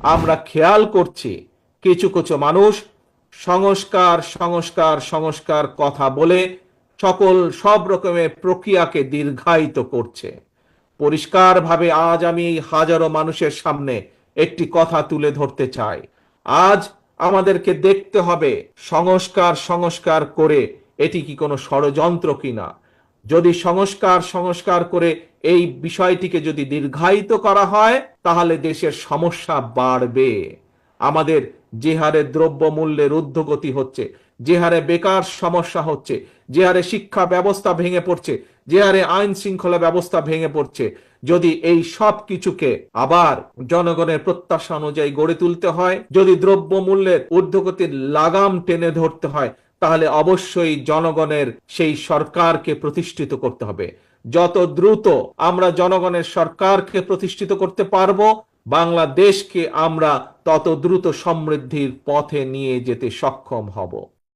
আমরা খেয়াল করছি। কিছু কিছু মানুষ সংস্কার সংস্কার সংস্কার কথা বলে সকল সব রকমের প্রক্রিয়াকে দীর্ঘায়িত করছে। পরিষ্কারভাবে আজ আমি হাজারো মানুষের সামনে একটি কথা তুলে ধরতে চাই। আজ আমাদেরকে দেখতে হবে সংস্কার সংস্কার করে এটি কি কোনো ষড়যন্ত্র কিনা। যদি সংস্কার সংস্কার করে এই বিষয়টিকে যদি দীর্ঘায়িত করা হয়, তাহলে দেশের সমস্যা বাড়বে। আমাদের যে হারে দ্রব্য মূল্যের ঊর্ধ্বগতি হচ্ছে, যে হারে বেকার সমস্যা হচ্ছে, যে হারে শিক্ষা ব্যবস্থা ভেঙে পড়ছে, যে হারে আইন শৃঙ্খলা ব্যবস্থা ভেঙে পড়ছে, যদি এই সব কিছুকে আবার জনগণের প্রত্যাশা অনুযায়ী গড়ে তুলতে হয়, যদি দ্রব্য মূল্যের ঊর্ধ্বগতির লাগাম টেনে ধরতে হয় তাহলে অবশ্যই জনগণের সেই সরকারকে প্রতিষ্ঠিত করতে হবে। যত দ্রুত আমরা জনগণের সরকারকে প্রতিষ্ঠিত করতে পারব, বাংলাদেশকে আমরা তত দ্রুত সমৃদ্ধির পথে নিয়ে যেতে সক্ষম হব।